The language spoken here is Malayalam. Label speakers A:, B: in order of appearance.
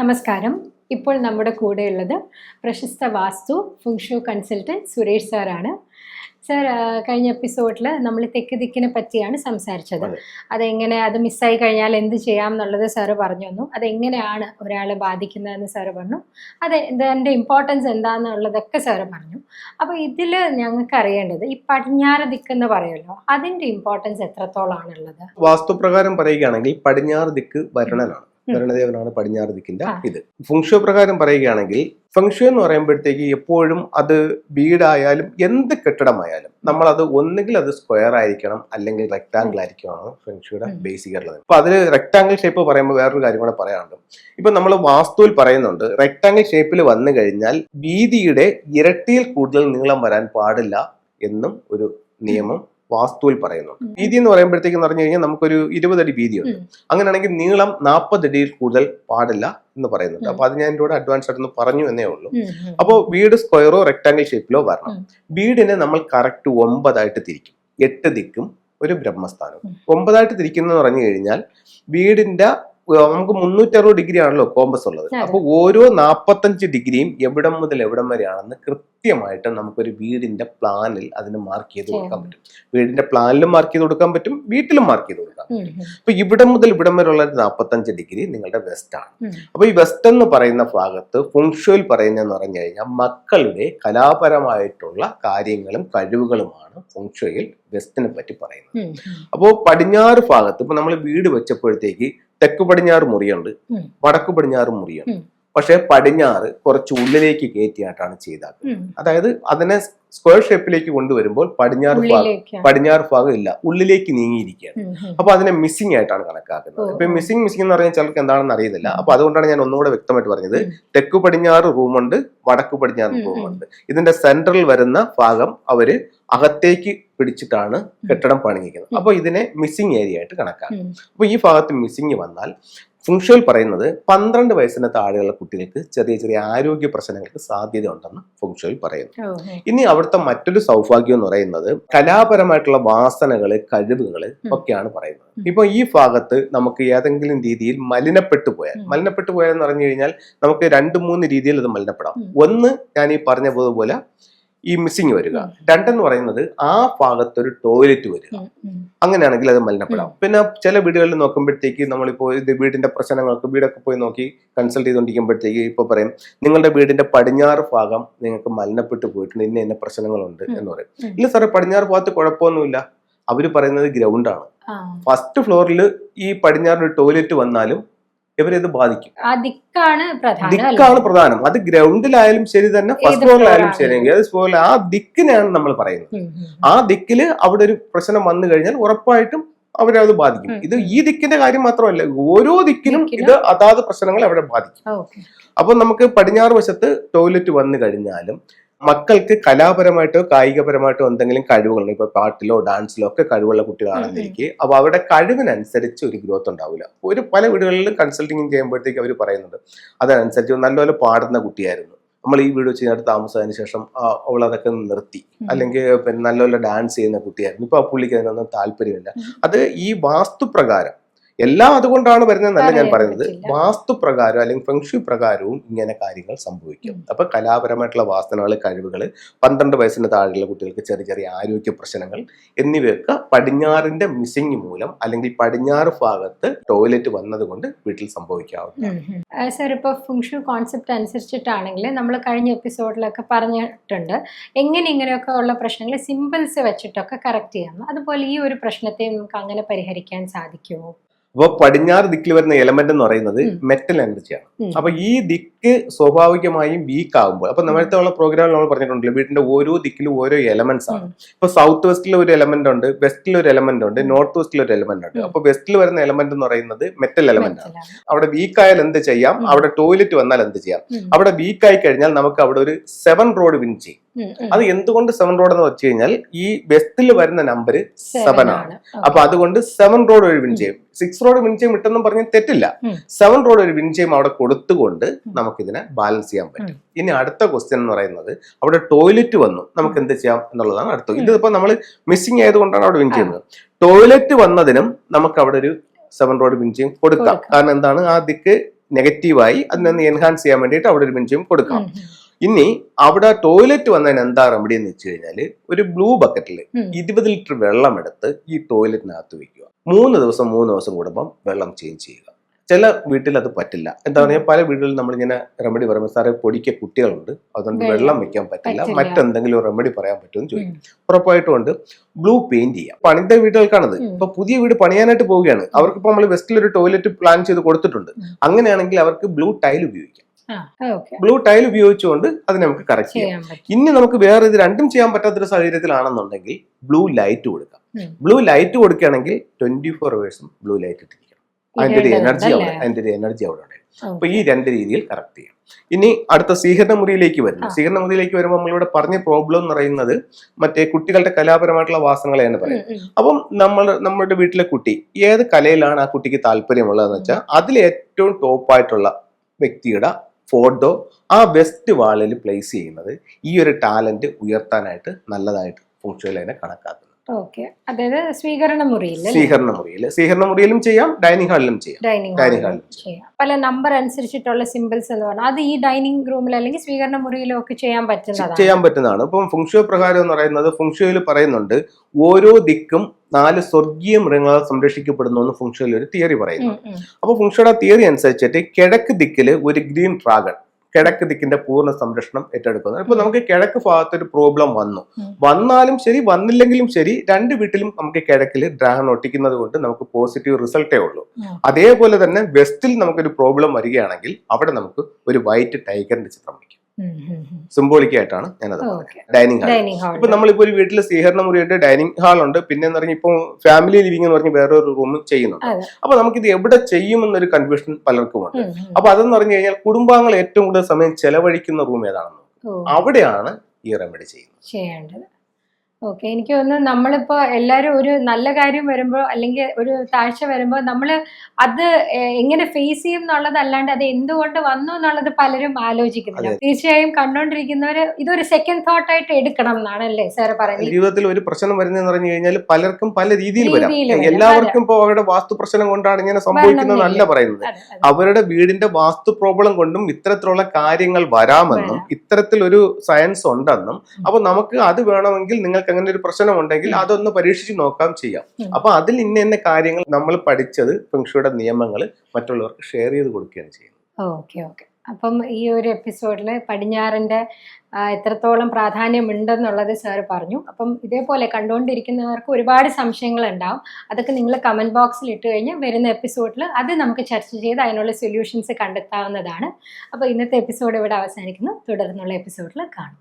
A: നമസ്കാരം. ഇപ്പോൾ നമ്മുടെ കൂടെയുള്ളത് പ്രശസ്ത വാസ്തു ഫുങ്ഷു കൺസൾട്ടന്റ് സുരേഷ് സാറാണ്. സർ കഴിഞ്ഞ എപ്പിസോഡിൽ നമ്മൾ തെക്ക് ദിക്കിനെ പറ്റിയാണ് സംസാരിച്ചത്.
B: അതെ.
A: അതെങ്ങനെ അത് മിസ്സായി കഴിഞ്ഞാൽ എന്ത് ചെയ്യാം എന്നുള്ളത് സാറ് പറഞ്ഞു തന്നു. അതെങ്ങനെയാണ് ഒരാളെ ബാധിക്കുന്നതെന്ന് സാറ് പറഞ്ഞു. അത് ഇതിന്റെ ഇമ്പോർട്ടൻസ് എന്താണെന്നുള്ളതൊക്കെ സാറ് പറഞ്ഞു. അപ്പോൾ ഇതിൽ ഞങ്ങൾക്ക് അറിയേണ്ടത് ഈ പടിഞ്ഞാറ് ദിക്ക് എന്ന് പറയുമല്ലോ അതിന്റെ ഇമ്പോർട്ടൻസ് എത്രത്തോളമാണുള്ളത്
B: വാസ്തുപ്രകാരം പറയുകയാണെങ്കിൽ പടിഞ്ഞാറ് ദിക്ക് വരുണനാണ് വരുണദേവനാണ് പടിഞ്ഞാറ് ദിക്കിന്റെ. ഇത്. ഫുങ്ഷോ പ്രകാരം പറയുകയാണെങ്കിൽ ഫംഗ്ഷൻ എന്ന് പറയുമ്പോഴത്തേക്ക് എപ്പോഴും അത് വീടായാലും എന്ത് കെട്ടിടമായാലും നമ്മൾ അത് ഒന്നുകിൽ അത് സ്ക്വയർ ആയിരിക്കണം അല്ലെങ്കിൽ റെക്ടാങ്കിൾ ആയിരിക്കണം ഫെങ്ഷുയുടെ. ബേസിക് ഉള്ളത്. അപ്പൊ അതിൽ റെക്ടാങ്കിൾ ഷേപ്പ് പറയുമ്പോൾ വേറൊരു കാര്യം കൂടെ പറയാനുണ്ട്. ഇപ്പൊ നമ്മൾ വാസ്തുവിൽ പറയുന്നുണ്ട് റെക്ടാങ്കിൾ ഷേപ്പിൽ വന്നു കഴിഞ്ഞാൽ വീതിയുടെ ഇരട്ടിയിൽ കൂടുതൽ നീളം വരാൻ പാടില്ല എന്നും ഒരു നിയമം വാസ്തുവിൽ
A: പറയുന്നു.
B: വീതി എന്ന് പറയുമ്പോഴത്തേക്ക് പറഞ്ഞു കഴിഞ്ഞാൽ നമുക്കൊരു ഇരുപതടി വീതിയുണ്ട്. അങ്ങനെയാണെങ്കിൽ നീളം നാൽപ്പത് അടിയിൽ കൂടുതൽ പാടില്ല എന്ന് പറയുന്നുണ്ട്. അപ്പൊ അത് ഞാൻ കൂടെ അഡ്വാൻസ് ആയിട്ടൊന്ന് പറഞ്ഞു എന്നേ ഉള്ളൂ. അപ്പോൾ വീട് സ്ക്വയറോ റെക്ടാങ്കിൾ ഷേപ്പിലോ വരണം വീടിനെ നമ്മൾ കറക്റ്റ് ഒമ്പതായിട്ട് തിരിക്കും എട്ട് ദിക്കും ഒരു
A: ബ്രഹ്മസ്ഥാനം.
B: ഒമ്പതായിട്ട് തിരിക്കുന്നു പറഞ്ഞു കഴിഞ്ഞാൽ വീടിന്റെ നമുക്ക് മുന്നൂറ്ററുപത് ഡിഗ്രി ആണല്ലോ കോമ്പസ് ഉള്ളത്. അപ്പൊ ഓരോ നാപ്പത്തഞ്ച് ഡിഗ്രിയും എവിടം മുതൽ എവിടം വരെയാണെന്ന് കൃത്യമായിട്ട് നമുക്കൊരു വീടിന്റെ പ്ലാനിൽ അതിന് മാർക്ക് ചെയ്ത് കൊടുക്കാൻ പറ്റും. വീടിന്റെ പ്ലാനിലും മാർക്ക് ചെയ്ത് കൊടുക്കാൻ പറ്റും വീട്ടിലും മാർക്ക് ചെയ്ത് കൊടുക്കാം
A: പറ്റും.
B: അപ്പൊ ഇവിടം മുതൽ ഇവിടം വരെയുള്ള നാപ്പത്തഞ്ച് ഡിഗ്രി നിങ്ങളുടെ വെസ്റ്റ് ആണ്. അപ്പൊ ഈ വെസ്റ്റ് എന്ന് പറയുന്ന ഭാഗത്ത് ഫുങ്ഷോയിൽ പറയുന്നതെന്ന് പറഞ്ഞു കഴിഞ്ഞാൽ മക്കളുടെ കലാപരമായിട്ടുള്ള കാര്യങ്ങളും കഴിവുകളുമാണ് ഫുങ്ഷോയിൽ വെസ്റ്റിനെ പറ്റി പറയുന്നത്. അപ്പോൾ പടിഞ്ഞാറ് ഭാഗത്ത് ഇപ്പൊ നമ്മൾ വീട് വെച്ചപ്പോഴത്തേക്ക് തെക്ക് പടിഞ്ഞാറ് മുറിയുണ്ട്. വടക്കു പടിഞ്ഞാറ് മുറിയുണ്ട്. പക്ഷെ പടിഞ്ഞാറ് കുറച്ച് ഉള്ളിലേക്ക് കയറ്റിയായിട്ടാണ് ചെയ്തത്. അതായത് അതിനെ സ്ക്വയർ ഷേപ്പിലേക്ക് കൊണ്ടുവരുമ്പോൾ പടിഞ്ഞാറ് ഭാഗം പടിഞ്ഞാറ് ഭാഗം ഇല്ല ഉള്ളിലേക്ക് നീങ്ങിയിരിക്കുകയാണ്. അപ്പൊ അതിനെ മിസ്സിംഗ് ആയിട്ടാണ് കണക്കാക്കുന്നത്. ഇപ്പൊ മിസ്സിംഗ് മിസ്സിംഗ് എന്ന് പറഞ്ഞാൽ ചിലർക്ക് എന്താണെന്ന് അറിയത്തില്ല. അപ്പൊ അതുകൊണ്ടാണ് ഞാൻ ഒന്നുകൂടെ വ്യക്തമായിട്ട് പറഞ്ഞത്. തെക്ക് പടിഞ്ഞാറ് റൂമുണ്ട് വടക്ക് പടിഞ്ഞാറ്. റൂമുണ്ട്. ഇതിന്റെ സെൻട്രൽ വരുന്ന ഭാഗം അവർ അകത്തേക്ക് പിടിച്ചിട്ടാണ് കെട്ടിടം പണിയിക്കുന്നത് അപ്പൊ ഇതിനെ മിസ്സിംഗ് ഏരിയ ആയിട്ട് കണക്കാക്കും.
A: അപ്പോൾ
B: അപ്പൊ ഈ ഭാഗത്ത് മിസ്സിംഗ് വന്നാൽ ഫുങ്ഷോയിൽ പറയുന്നത് പന്ത്രണ്ട് വയസ്സിന് താഴെയുള്ള കുട്ടികൾക്ക് ചെറിയ ചെറിയ ആരോഗ്യ പ്രശ്നങ്ങൾക്ക് സാധ്യത ഉണ്ടെന്ന് ഫുങ്ഷോയിൽ പറയുന്നു. ഇനി അവിടുത്തെ മറ്റൊരു സൗഭാഗ്യം എന്ന് പറയുന്നത് കലാപരമായിട്ടുള്ള വാസനകൾ
A: കഴിവുകൾ.
B: ഒക്കെയാണ് പറയുന്നത്. ഇപ്പൊ ഈ ഭാഗത്ത് നമുക്ക് ഏതെങ്കിലും രീതിയിൽ മലിനപ്പെട്ടു പോയാൽ മലിനപ്പെട്ടു പോയാൽ എന്ന് പറഞ്ഞു കഴിഞ്ഞാൽ നമുക്ക് രണ്ട് മൂന്ന് രീതിയിൽ അത് മലിനപ്പെടാം ഒന്ന് ഞാൻ ഈ പറഞ്ഞ പോലെ ഈ മിസ്സിങ് വരിക. രണ്ടെന്ന് പറയുന്നത് ആ ഭാഗത്തൊരു ടോയ്ലറ്റ് വരിക. അങ്ങനെയാണെങ്കിൽ അത് മലിനപ്പെടാം. പിന്നെ ചില വീടുകളിൽ നോക്കുമ്പോഴത്തേക്ക് നമ്മളിപ്പോ ഇത് വീടിന്റെ പ്രശ്നങ്ങൾക്ക് വീടൊക്കെ പോയി നോക്കി കൺസൾട്ട് ചെയ്തുകൊണ്ടിരിക്കുമ്പോഴത്തേക്ക് ഇപ്പൊ പറയും നിങ്ങളുടെ വീടിന്റെ പടിഞ്ഞാറ് ഭാഗം നിങ്ങൾക്ക് മലിനപ്പെട്ടു പോയിട്ടുണ്ട്. ഇന്ന ഇന്ന പ്രശ്നങ്ങളുണ്ട് എന്ന് പറയും. ഇല്ല സാറേ പടിഞ്ഞാറ് ഭാഗത്ത് കുഴപ്പമൊന്നുമില്ല. അവർ പറയുന്നത് ഗ്രൗണ്ടാണ് ഫസ്റ്റ് ഫ്ലോറിൽ ഈ പടിഞ്ഞാറ് ഒരു ടോയ്ലറ്റ് വന്നാലും ഇവരിത് ബാധിക്കും.
A: ആ ദിക്കാണ് പ്രധാനം
B: അത് ഗ്രൗണ്ടിലായാലും ശരി തന്നെ ഫസ്റ്റ് ഫ്ലോറിലായാലും ശരി. അതുപോലെ ആ ദിക്കിനെയാണ് നമ്മൾ പറയുന്നത്. ആ ദിക്കിൽ അവിടെ ഒരു പ്രശ്നം വന്നു കഴിഞ്ഞാൽ ഉറപ്പായിട്ടും അവരെ അത് ബാധിക്കും. ഇത് ഈ ദിക്കിന്റെ കാര്യം മാത്രമല്ല ഓരോ ദിക്കിലും
A: ദിക്കിലും-
B: ഇത് അതാത് പ്രശ്നങ്ങൾ അവിടെ ബാധിക്കും. അപ്പൊ നമുക്ക് പടിഞ്ഞാറ് വശത്ത് ടോയ്ലറ്റ് വന്നു കഴിഞ്ഞാലും മക്കൾക്ക് കലാപരമായിട്ടോ കായികപരമായിട്ടോ എന്തെങ്കിലും കഴിവുകളുണ്ട് ഇപ്പൊ പാട്ടിലോ ഡാൻസിലോ ഒക്കെ കഴിവുള്ള കുട്ടികളാണെന്നിരിക്കും അപ്പൊ അവരുടെ കഴിവിനനുസരിച്ച് ഒരു ഗ്രോത്ത് ഉണ്ടാവില്ല. ഒരു പല വീടുകളിലും കൺസൾട്ടിങ് ചെയ്യുമ്പോഴത്തേക്ക് അവർ പറയുന്നുണ്ട്. അതനുസരിച്ച് നല്ലപോലെ പാടുന്ന കുട്ടിയായിരുന്നു. നമ്മൾ ഈ വീട് വെച്ച് താമസത്തിന് ശേഷം അവൾ അതൊക്കെ നിർത്തി. അല്ലെങ്കിൽ പിന്നെ നല്ലപോലെ ഡാൻസ് ചെയ്യുന്ന കുട്ടിയായിരുന്നു. ഇപ്പൊ ആ പുള്ളിക്ക് അതിനൊന്നും താല്പര്യമില്ല. അത് ഈ വാസ്തുപ്രകാരം എല്ലാം അതുകൊണ്ടാണ് വരുന്നതെന്നല്ല ഞാൻ പറയുന്നത്.
A: വാസ്തു
B: പ്രകാരം അല്ലെങ്കിൽ ഫെങ്ഷു പ്രകാരവും ഇങ്ങനെ കാര്യങ്ങൾ സംഭവിക്കും. അപ്പൊ കലാപരമായിട്ടുള്ള വാസനകൾ കഴിവുകൾ പന്ത്രണ്ട് വയസ്സിന് താഴെയുള്ള കുട്ടികൾക്ക് ചെറിയ ചെറിയ ആരോഗ്യ പ്രശ്നങ്ങൾ എന്നിവയൊക്കെ പടിഞ്ഞാറിന്റെ മിസ്സിങ് മൂലം അല്ലെങ്കിൽ പടിഞ്ഞാറ് ഭാഗത്ത് ടോയ്ലറ്റ് വന്നതുകൊണ്ട് വീട്ടിൽ സംഭവിക്കാവുന്ന.
A: ആ, സാർ ഇപ്പോൾ ഫുങ്ഷു കോൺസെപ്റ്റ് അനുസരിച്ചിട്ടാണെങ്കിൽ നമ്മൾ കഴിഞ്ഞ എപ്പിസോഡിലൊക്കെ പറഞ്ഞിട്ടുണ്ട്. എങ്ങനെ ഇങ്ങനെയൊക്കെ ഉള്ള പ്രശ്നങ്ങൾ സിമ്പിൾസ് വെച്ചിട്ടൊക്കെ കറക്റ്റ് ചെയ്യാം. അതുപോലെ ഈ ഒരു പ്രശ്നത്തെ നമുക്ക് അങ്ങനെ പരിഹരിക്കാൻ സാധിക്കുമോ?
B: അപ്പോൾ പടിഞ്ഞാറ് ദിക്കിൽ വരുന്ന എലമെന്റ് എന്ന് പറയുന്നത് മെറ്റൽ എനർജിയാണ്. അപ്പൊ ഈ ദിക്ക് സ്വാഭാവികമായും വീക്ക് ആകുമ്പോൾ അപ്പൊ നമ്മളത്തെ ഉള്ള പ്രോഗ്രാമിൽ നമ്മൾ പറഞ്ഞിട്ടുണ്ടല്ലോ വീടിന്റെ ഓരോ ദിക്കിലും ഓരോ എലമെന്റ്സ് ആണ്. ഇപ്പൊ സൗത്ത് വെസ്റ്റിൽ ഒരു എലമെന്റ് ഉണ്ട് വെസ്റ്റിൽ ഒരു എലമെന്റ് ഉണ്ട് നോർത്ത് വെസ്റ്റിൽ ഒരു എലമെന്റ് ഉണ്ട്. അപ്പൊ വെസ്റ്റിൽ വരുന്ന എലമെന്റ് എന്ന് പറയുന്നത് മെറ്റൽ എലമെന്റ് ആണ്. അവിടെ വീക്ക് ആയാൽ എന്ത് ചെയ്യാം? അവിടെ ടോയ്ലറ്റ് വന്നാൽ എന്ത് ചെയ്യാം? അവിടെ വീക്ക് ആയി കഴിഞ്ഞാൽ നമുക്ക് അവിടെ ഒരു സെവൻ റോഡ് വിൻ ചെയ്യും. അത് എന്തുകൊണ്ട് സെവൻ റോഡ് എന്ന് വെച്ച് കഴിഞ്ഞാൽ ഈ വെസ്റ്റിൽ വരുന്ന നമ്പർ സെവൻ ആണ്. അപ്പൊ അതുകൊണ്ട് സെവൻ റോഡ് ഒരു വിൻ ചെയ്യും സിക്സ് റോഡ് വിൻ ചെയ്യും ഇട്ടെന്നും പറഞ്ഞ് തെറ്റില്ല. സെവൻ റോഡ് ഒരു വിൻ ചെയ്യും അവിടെ കൊടുത്തുകൊണ്ട് നമുക്കിതിനെ ബാലൻസ് ചെയ്യാൻ പറ്റും. ഇനി അടുത്ത ക്വസ്റ്റ്യൻ എന്ന് പറയുന്നത് അവിടെ ടോയ്ലറ്റ് വന്നു. നമുക്ക് എന്ത് ചെയ്യാം എന്നുള്ളതാണ് അടുത്തത് ഇതിപ്പോ നമ്മൾ മിസ്സിംഗ് ആയതുകൊണ്ടാണ് അവിടെ വിൻ ചെയ്യുന്നത് ടോയ്ലറ്റ് വന്നതിനും നമുക്ക് അവിടെ ഒരു സെവൻ റോഡ് വിൻ ചെയ്യും കൊടുക്കാം. കാരണം എന്താണ്? ആ ദിക്ക് നെഗറ്റീവായി അതിനെ എൻഹാൻസ് ചെയ്യാൻ വേണ്ടിയിട്ട് അവിടെ ഒരു ചെയ്യും കൊടുക്കാം. ഇനി അവിടെ ടോയ്ലറ്റ് വന്നതിന് എന്താ റെമഡി എന്ന് വെച്ച് കഴിഞ്ഞാൽ ഒരു ബ്ലൂ ബക്കറ്റിൽ. ഇരുപത് ലിറ്റർ വെള്ളം എടുത്ത് ഈ ടോയ്ലറ്റിനകത്ത് വെക്കുക. മൂന്ന് ദിവസം മൂന്ന് ദിവസം കൂടുമ്പം വെള്ളം ചേഞ്ച് ചെയ്യുക. ചില വീട്ടിൽ അത് പറ്റില്ല. എന്താ പറയുക പല വീടുകളിൽ നമ്മളിങ്ങനെ റെമഡി പറയുമ്പോൾ സാറേ പൊടിക്ക കുട്ടികളുണ്ട്. അതുകൊണ്ട്
A: വെള്ളം
B: വെക്കാൻ പറ്റില്ല. മറ്റെന്തെങ്കിലും റെമഡി പറയാൻ പറ്റുമെന്ന് ചോദിക്കും. ഉറപ്പായിട്ടും ഉണ്ട് ബ്ലൂ പെയിന്റ് ചെയ്യാം. പണിത വീടുകൾക്കാണത്. ഇപ്പൊ പുതിയ വീട് പണിയാനായിട്ട് പോവുകയാണ്. അവർക്ക് ഇപ്പൊ നമ്മൾ വെസ്റ്റിൽ ഒരു ടോയ്ലറ്റ് പ്ലാൻ ചെയ്ത് കൊടുത്തിട്ടുണ്ട്. അങ്ങനെയാണെങ്കിൽ അവർക്ക് ബ്ലൂ ടൈൽ ഉപയോഗിക്കാം. ബ്ലൂ ടൈൽ ഉപയോഗിച്ചുകൊണ്ട് അത് നമുക്ക് കറക്റ്റ് ചെയ്യാം. ഇനി നമുക്ക് വേറെ ഇത് രണ്ടും ചെയ്യാൻ പറ്റാത്തൊരു സാഹചര്യത്തിലാണെന്നുണ്ടെങ്കിൽ ബ്ലൂ ലൈറ്റ് കൊടുക്കാം. ബ്ലൂ ലൈറ്റ് കൊടുക്കുകയാണെങ്കിൽ ട്വന്റി ഫോർ അവേഴ്സും ബ്ലൂ ലൈറ്റ് ഇട്ടിരിക്കണം. അതിന്റെ ഒരു എനർജി അവിടെ അതിന്റെ ഒരു എനർജി അവിടെ ഉണ്ട് അപ്പൊ ഈ രണ്ട് രീതിയിൽ കറക്റ്റ് ചെയ്യാം. ഇനി അടുത്ത സ്വീകരണ മുറിയിലേക്ക് വരുന്നു. സ്വീകരണ മുറിയിലേക്ക് വരുമ്പോൾ നമ്മളിവിടെ പറഞ്ഞ പ്രോബ്ലം എന്ന് പറയുന്നത് മറ്റേ കുട്ടികളുടെ കലാപരമായിട്ടുള്ള വാസനകളെയാണ് പറയുന്നത്. അപ്പം നമ്മൾ നമ്മുടെ വീട്ടിലെ കുട്ടി ഏത് കലയിലാണ് ആ കുട്ടിക്ക് താല്പര്യമുള്ളതെന്ന് വെച്ചാൽ അതിൽ ഏറ്റവും ടോപ്പായിട്ടുള്ള വ്യക്തിയുടെ ഫോട്ടോ ആ വെസ്റ്റ് വാളിൽ പ്ലേസ് ചെയ്യുന്നത് ഈ ഒരു ടാലന്റ് ഉയർത്താനായിട്ട് നല്ലതായിട്ട് ഫംഗ്ഷനിൽ അതിനെ കണക്കാക്കുന്നു.
A: ഓക്കെ. അതായത് സ്വീകരണ മുറിയിൽ
B: സ്വീകരണ മുറിയിൽ. സ്വീകരണ മുറിയിലും ചെയ്യാം ഡൈനിങ് ഹാളിലും ചെയ്യാം.
A: Dining
B: dining.
A: ചെയ്യാം. പല നമ്പർ അനുസരിച്ചിട്ടുള്ള സിമ്പിൾസ് എന്ന് പറഞ്ഞാൽ അത് ഈ ഡൈനിങ് റൂമിൽ അല്ലെങ്കിൽ സ്വീകരണ മുറിയിലും ഒക്കെ ചെയ്യാൻ പറ്റുന്നതാണ്.
B: ചെയ്യാൻ പറ്റുന്നതാണ്. ഇപ്പം ഫുങ്ഷോ പ്രകാരം എന്ന് പറയുന്നത് ഫുങ്ഷോയിൽ പറയുന്നുണ്ട് ഓരോ ദിക്കും നാല് സ്വർഗീയ മൃഗങ്ങളെ സംരക്ഷിക്കപ്പെടുന്നു എന്ന് ഫുങ്ഷോയിൽ ഒരു തിയറി പറയുന്നു. അപ്പോൾ ഫുങ്ഷോയുടെ തിയറി അനുസരിച്ചിട്ട് കിഴക്ക് ദിക്കിൽ ഒരു ഗ്രീൻ ഡ്രാഗൺ കിഴക്ക് ദിക്കിന്റെ പൂർണ സംരക്ഷണം ഏറ്റെടുക്കുന്നത്. ഇപ്പൊ നമുക്ക് കിഴക്ക് ഭാഗത്ത് ഒരു പ്രോബ്ലം വന്നു വന്നാലും ശരി വന്നില്ലെങ്കിലും ശരി രണ്ട് വീട്ടിലും നമുക്ക് കിഴക്കിൽ ഡ്രാഗൺ ഒട്ടിക്കുന്നത് കൊണ്ട് നമുക്ക് പോസിറ്റീവ് റിസൾട്ടേ ഉള്ളൂ. അതേപോലെ തന്നെ വെസ്റ്റിൽ നമുക്കൊരു പ്രോബ്ലം വരികയാണെങ്കിൽ അവിടെ നമുക്ക് ഒരു വൈറ്റ് ടൈഗറിന്റെ ചിത്രം വയ്ക്കും. സിംബോളിക് ആയിട്ടാണ് ഞാനത് ഡൈനിങ് ഹാൾ ഇപ്പൊ നമ്മളിപ്പോ ഒരു വീട്ടിൽ സ്വീകരണ മുറിയുണ്ട് ഡൈനിങ് ഹാൾ ഉണ്ട്. പിന്നെ എന്ന് പറഞ്ഞാൽ ഇപ്പൊ ഫാമിലി ലിവിംഗ് എന്ന് പറഞ്ഞ് വേറൊരു റൂം ചെയ്യുന്നുണ്ട്. അപ്പൊ നമുക്ക് ഇത് എവിടെ ചെയ്യുമെന്നൊരു കൺഫ്യൂഷൻ പലർക്കും ഉണ്ട്
A: ഉം, ഉം.
B: അപ്പൊ അതെന്ന് പറഞ്ഞു കഴിഞ്ഞാൽ കുടുംബാംഗങ്ങൾ ഏറ്റവും കൂടുതൽ സമയം ചെലവഴിക്കുന്ന റൂം ഏതാണെന്ന് അവിടെയാണ് ഈ റെമഡി ചെയ്യുന്നത്.
A: ചെയ്യേണ്ടത്. ഓക്കെ എനിക്ക് തോന്നുന്നു നമ്മളിപ്പോ എല്ലാരും ഒരു നല്ല കാര്യം വരുമ്പോൾ അല്ലെങ്കിൽ ഒരു താഴ്ച വരുമ്പോൾ നമ്മൾ അത് എങ്ങനെ ഫേസ് ചെയ്യും എന്നുള്ളതല്ലാണ്ട് അത് എന്തുകൊണ്ട് വന്നു എന്നുള്ളത് പലരും ആലോചിക്കുന്നില്ല. തീർച്ചയായും കണ്ടോണ്ടിരിക്കുന്നവര് ഇതൊരു സെക്കൻഡ് തോട്ട് ആയിട്ട് എടുക്കണം എന്നാണ് അല്ലേ സാറ് പറയുന്നത്?
B: ജീവിതത്തിൽ ഒരു പ്രശ്നം വരുന്നതെന്ന് പറഞ്ഞു കഴിഞ്ഞാൽ പലർക്കും പല രീതിയിൽ വരാം. എല്ലാവർക്കും ഇപ്പൊ അവരുടെ വാസ്തു പ്രശ്നം കൊണ്ടാണ് ഇങ്ങനെ സംഭവിക്കുന്നതല്ല പറയുന്നത്. അവരുടെ വീടിന്റെ വാസ്തു പ്രോബ്ലം കൊണ്ടും ഇത്തരത്തിലുള്ള കാര്യങ്ങൾ വരാമെന്നും
A: വരാം.
B: ഇത്തരത്തിലൊരു സയൻസ് ഉണ്ടെന്നും അപ്പൊ നമുക്ക് അത് വേണമെങ്കിൽ നിങ്ങൾക്ക് അങ്ങനെ ഒരു പ്രശ്നം ഉണ്ടെങ്കിൽ അതൊന്ന് പരീക്ഷിച്ച് നോക്കാം ചെയ്യാം. അപ്പൊ അതിൽ ഇന്ന ഇന്ന കാര്യങ്ങൾ നമ്മൾ പഠിച്ചത് ഫെങ്ഷുയുടെ നിയമങ്ങൾ മറ്റുള്ളവർക്ക് ഷെയർ ചെയ്ത് കൊടുക്കുകയാണ് ചെയ്യുന്നത്.
A: Okay okay. അപ്പം ഈ ഒരു എപ്പിസോഡിൽ പടിഞ്ഞാറിന്റെ എത്രത്തോളം പ്രാധാന്യമുണ്ടെന്നുള്ളത് സാർ പറഞ്ഞു. അപ്പം ഇതേപോലെ കണ്ടുകൊണ്ടിരിക്കുന്നവർക്ക് ഒരുപാട് സംശയങ്ങൾ ഉണ്ടാവും അതൊക്കെ നിങ്ങൾ കമന്റ് ബോക്സിൽ ഇട്ട് കഴിഞ്ഞാൽ വരുന്ന എപ്പിസോഡിൽ അത് നമുക്ക് ചർച്ച ചെയ്ത് അതിനുള്ള സൊല്യൂഷൻസ് കണ്ടെത്താവുന്നതാണ്. അപ്പോൾ ഇന്നത്തെ എപ്പിസോഡ് ഇവിടെ അവസാനിക്കുന്നു. തുടർന്നുള്ള എപ്പിസോഡിൽ കാണാം.